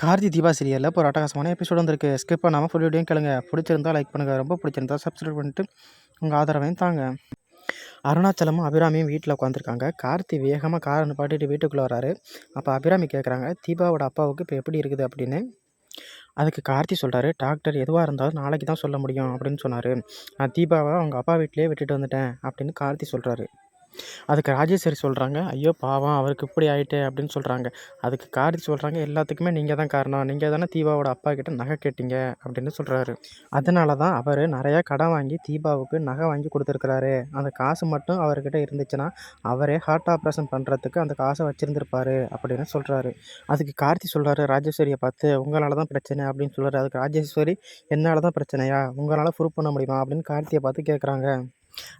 கார்த்தி தீபா சீரியலில் இப்போ ஒரு அட்டகாசமான எபிசோடு வந்திருக்கு. ஸ்கிப் பண்ணாமல் ஃபுல் வீடியோ கேளுங்க. பிடிச்சிருந்தா லைக் பண்ணுங்கள் ரொம்ப பிடிச்சிருந்தா சப்ஸ்கிரைப் பண்ணிட்டு உங்கள் ஆதரவையும் தாங்க. அருணாச்சலமும் அபிராமியும் வீட்டில் உட்காந்துருக்காங்க கார்த்தி வேகமாக காரை நிப்பாட்டிட்டு வீட்டுக்குள்ளே வராரு. அப்போ அபிராமி கேட்குறாங்க தீபாவோட அப்பாவுக்கு இப்போ எப்படி இருக்குது? அப்படின்னு. அதுக்கு கார்த்தி சொல்கிறாரு டாக்டர் எதுவாக இருந்தாலும் நாளைக்கு தான் சொல்ல முடியும் அப்படின்னு சொன்னார். நான் தீபாவை அவங்க அப்பா வீட்டிலே விட்டுட்டு வந்துட்டேன் அப்படின்னு கார்த்தி சொல்கிறாரு அதுக்கு ராஜேஸ்வரி சொல்கிறாங்க ஐயோ பாவம் அவருக்கு இப்படி ஆயிட்டே அப்படின்னு சொல்கிறாங்க அதுக்கு கார்த்தி சொல்கிறாங்க எல்லாத்துக்குமே நீங்கள் தான் காரணம். நீங்கள் தானே தீபாவோட அப்பா கிட்ட நகை கேட்டீங்க அப்படின்னு சொல்கிறாரு அதனால தான் அவர் நிறையா கடன் வாங்கி தீபாவுக்கு நகை வாங்கி கொடுத்துருக்குறாரு. அந்த காசு மட்டும் அவர்கிட்ட இருந்துச்சுன்னா அவரே ஹார்ட் ஆப்ரேஷன் பண்ணுறதுக்கு அந்த காசை வச்சுருந்துருப்பாரு அப்படின்னு சொல்கிறாரு அதுக்கு கார்த்தி சொல்கிறாரு ராஜேஸ்வரியை பார்த்து உங்களால் தான் பிரச்சனை அப்படின்னு சொல்கிறாரு அதுக்கு ராஜேஸ்வரி என்னால் தான் பிரச்சனையா? உங்களால் ப்ரூவ் பண்ண முடியுமா? அப்படின்னு கார்த்தியை பார்த்து கேட்குறாங்க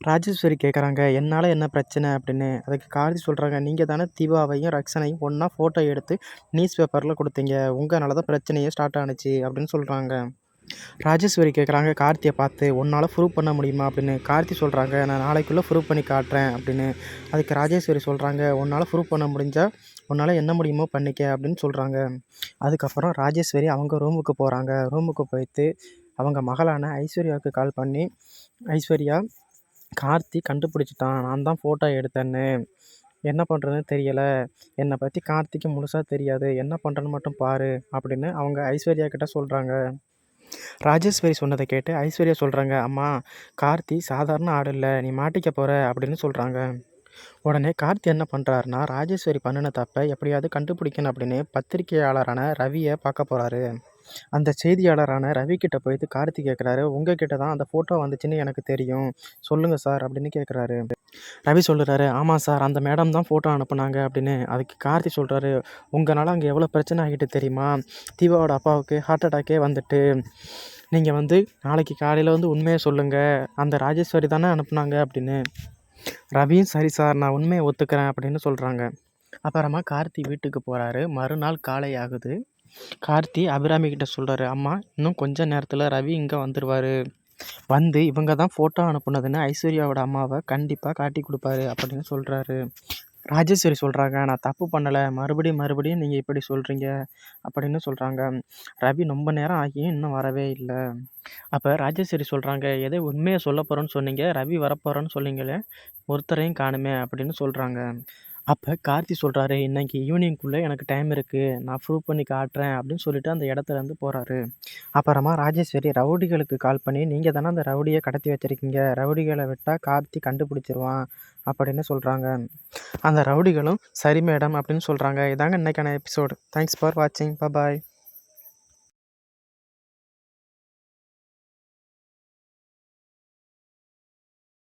ராஜேஸ்வரி கேட்குறாங்க என்னால் என்ன பிரச்சனை? அப்படின்னு. அதுக்கு கார்த்தி சொல்கிறாங்க நீங்கள் தானே தீபாவையும் ரக்ஷனையும் ஒன்றா ஃபோட்டோ எடுத்து நியூஸ் பேப்பரில் கொடுத்தீங்க. உங்களால தான் பிரச்சனையே ஸ்டார்ட் ஆனுச்சு அப்படின்னு சொல்கிறாங்க ராஜேஸ்வரி கேட்குறாங்க கார்த்தியை பார்த்து உன்னால் ப்ரூவ் பண்ண முடியுமா? அப்படின்னு. கார்த்தி சொல்கிறாங்க நான் நாளைக்குள்ளே ப்ரூவ் பண்ணி காட்டுறேன் அப்படின்னு. அதுக்கு ராஜேஸ்வரி சொல்கிறாங்க உன்னால் ப்ரூவ் பண்ண முடிஞ்சால் உன்னால் என்ன முடியுமோ பண்ணிக்க அப்படின்னு சொல்கிறாங்க அதுக்கப்புறம் ராஜேஸ்வரி அவங்க ரூமுக்கு போகிறாங்க ரூமுக்கு போயிட்டு அவங்க மகளான ஐஸ்வர்யாவுக்கு கால் பண்ணி ஐஸ்வர்யா கார்த்தி கண்டுபிடிச்சிட்டான். நான் தான் ஃபோட்டோ எடுத்தேன்னு. என்ன பண்ணுறதுன்னு தெரியலை. என்னை பற்றி கார்த்திக்கு முழுசாக தெரியாது. என்ன பண்ணுறேன்னு மட்டும் பாரு அப்படின்னு அவங்க ஐஸ்வர்யா கிட்ட சொல்கிறாங்க ராஜேஸ்வரி சொன்னதை கேட்டு ஐஸ்வர்யா சொல்கிறாங்க அம்மா கார்த்தி சாதாரண ஆடு இல்லை. நீ மாட்டிக்க போகிற அப்படின்னு சொல்கிறாங்க உடனே கார்த்தி என்ன பண்ணுறாருனா ராஜேஸ்வரி பண்ணின தப்பை எப்படியாவது கண்டுபிடிக்கணும் அப்படின்னு பத்திரிகையாளரான ரவியை பார்க்க போகிறாரு அந்த செய்தியாளரான ரவி போயிட்டு கார்த்தி கேட்குறாரு உங்ககிட்ட தான் அந்த ஃபோட்டோ வந்துச்சுன்னு எனக்கு தெரியும். சொல்லுங்கள் சார் அப்படின்னு கேட்குறாரு ரவி சொல்கிறாரு ஆமாம் சார் அந்த மேடம் தான் ஃபோட்டோ அனுப்புனாங்க அப்படின்னு. அதுக்கு கார்த்தி சொல்கிறாரு உங்களால் அங்கே எவ்வளோ பிரச்சனை ஆகிட்டு தெரியுமா? தீபாவோட அப்பாவுக்கு ஹார்ட் அட்டாக்கே வந்துட்டு. நீங்கள் வந்து நாளைக்கு காலையில் வந்து உண்மையை சொல்லுங்கள் அந்த ராஜேஸ்வரி தானே அனுப்புனாங்க அப்படின்னு. ரவியும் சரி சார் நான் உண்மையை ஒத்துக்கிறேன் அப்படின்னு சொல்கிறாங்க அப்புறமா கார்த்தி வீட்டுக்கு போகிறாரு மறுநாள் காலை ஆகுது கார்த்தி அபிராமி கிட்ட சொல்கிறாரு அம்மா இன்னும் கொஞ்ச நேரத்தில் ரவி இங்கே வந்துடுவார் வந்து இவங்க தான் ஃபோட்டோ அனுப்புனதுன்னு ஐஸ்வர்யாவோட அம்மாவை கண்டிப்பாக காட்டி கொடுப்பாரு அப்படின்னு சொல்கிறாரு ராஜேஸ்வரி சொல்கிறாங்க நான் தப்பு பண்ணலை மறுபடியும் மறுபடியும் நீங்கள் இப்படி சொல்கிறீங்க அப்படின்னு சொல்கிறாங்க ரவி ரொம்ப நேரம் ஆகியும் இன்னும் வரவே இல்லை. அப்போ ராஜேஸ்வரி சொல்கிறாங்க எதை உண்மையை சொல்ல போகிறோன்னு சொன்னீங்க ரவி வரப்போகிறோன்னு சொன்னீங்களே ஒருத்தரையும் காணுமே அப்படின்னு சொல்கிறாங்க அப்போ கார்த்தி சொல்கிறாரு இன்னைக்கு ஈவினிங்குள்ளே எனக்கு டைம் இருக்குது நான் ப்ரூவ் பண்ணி காட்டுறேன். அப்படின்னு சொல்லிட்டு அந்த இடத்துலேருந்து போகிறாரு அப்புறமா ராஜேஸ்வரி ரவுடிகளுக்கு கால் பண்ணி நீங்கள் தானே அந்த ரவுடியை கடத்தி வச்சுருக்கீங்க. ரவுடிகளை விட்டால் கார்த்தி கண்டுபிடிச்சிருவான். அப்படின்னு சொல்கிறாங்க அந்த ரவுடிகளும் சரி மேடம் அப்படின்னு சொல்கிறாங்க இதாங்க இன்றைக்கான எபிசோடு தேங்க்ஸ் ஃபார் வாட்சிங் பாய்